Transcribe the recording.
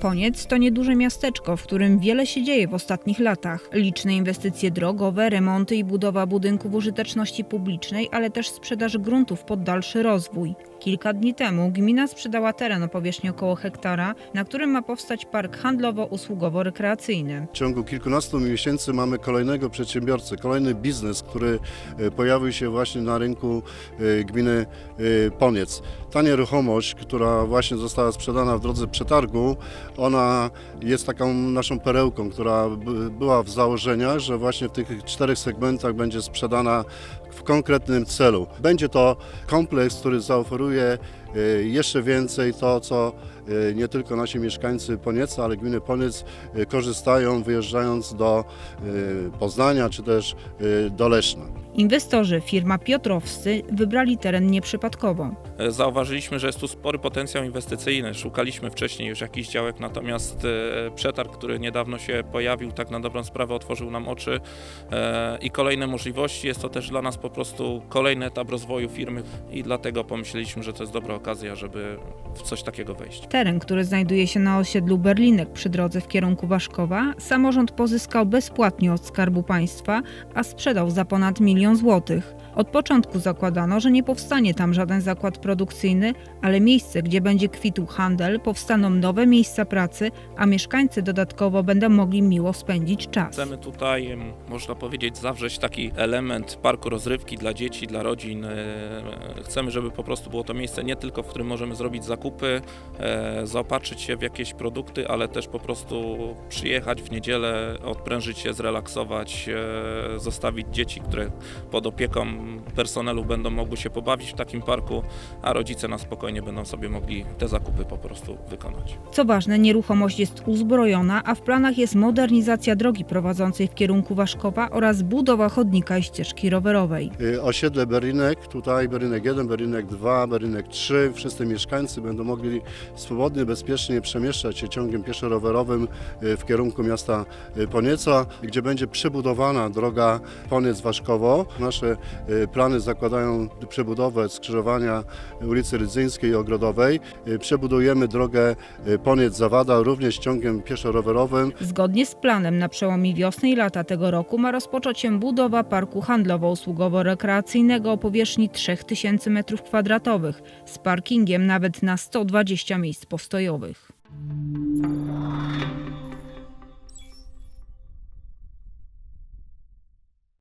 Poniec to nieduże miasteczko, w którym wiele się dzieje w ostatnich latach. Liczne inwestycje drogowe, remonty i budowa budynków użyteczności publicznej, ale też sprzedaż gruntów pod dalszy rozwój. Kilka dni temu gmina sprzedała teren o powierzchni około hektara, na którym ma powstać park handlowo-usługowo-rekreacyjny. W ciągu kilkunastu miesięcy mamy kolejnego przedsiębiorcę, kolejny biznes, który e, pojawił się właśnie na rynku e, gminy e, Poniec. Ta nieruchomość, która właśnie została sprzedana w drodze przetargu, ona jest taką naszą perełką, która by- była w założeniach, że właśnie w tych czterech segmentach będzie sprzedana w konkretnym celu. Będzie to kompleks, który zaoferuje e, jeszcze więcej to, co e, nie tylko nasi mieszkańcy Ponieca, ale gminy Poniec e, korzystają wyjeżdżając do Poznania czy też do Leszna. Inwestorzy, firma Piotrowscy, wybrali teren nieprzypadkowo. E, Zauważyliśmy, że jest tu spory potencjał inwestycyjny. Szukaliśmy wcześniej już jakichś działek, natomiast e, przetarg, który niedawno się pojawił, tak na dobrą sprawę otworzył nam oczy e, i kolejne możliwości. Jest to też dla nas po prostu kolejny etap rozwoju firmy i dlatego pomyśleliśmy, że to jest dobra okazja, żeby w coś takiego wejść. Teren, który znajduje się na osiedlu Berlinek przy drodze w kierunku Waszkowa, samorząd pozyskał bezpłatnie od Skarbu Państwa, a sprzedał za ponad milion złotych. Od początku zakładano, że nie powstanie tam żaden zakład produkcyjny, ale miejsce, gdzie będzie kwitł handel, powstaną nowe miejsca pracy, a mieszkańcy dodatkowo będą mogli miło spędzić czas. Chcemy tutaj, można powiedzieć, zawrzeć taki element parku rozrywki dla dzieci, dla rodzin. E, Chcemy, żeby po prostu było to miejsce nie tylko, w którym możemy zrobić zakupy, e, zaopatrzyć się w jakieś produkty, ale też po prostu przyjechać w niedzielę, odprężyć się, zrelaksować, e, zostawić dzieci, które pod opieką personelu będą mogły się pobawić w takim parku, a rodzice na spokojnie będą sobie mogli te zakupy po prostu wykonać. Co ważne, nieruchomość jest uzbrojona, a w planach jest modernizacja drogi prowadzącej w kierunku Waszkowa oraz budowa chodnika i ścieżki rowerowej. Y, Osiedle Berinek, tutaj Berinek 1, Berinek 2, Berinek 3, wszyscy mieszkańcy będą mogli swobodnie, bezpiecznie przemieszczać się ciągiem pieszo-rowerowym y, w kierunku miasta y, Ponieca, gdzie będzie przebudowana droga Poniec-Waszkowo. Nasze y, plany zakładają przebudowę skrzyżowania ulicy Rydzyńskiej i Ogrodowej. Y, Przebudujemy drogę y, Poniec-Zawada również ciągiem pieszo-rowerowym. Zgodnie z planem na przełomie wiosny i lata tego roku ma rozpocząć się budowa parku handlowo-usługowo-rekreacyjnego o powierzchni 3000 m2 z parkingiem nawet na 120 miejsc postojowych.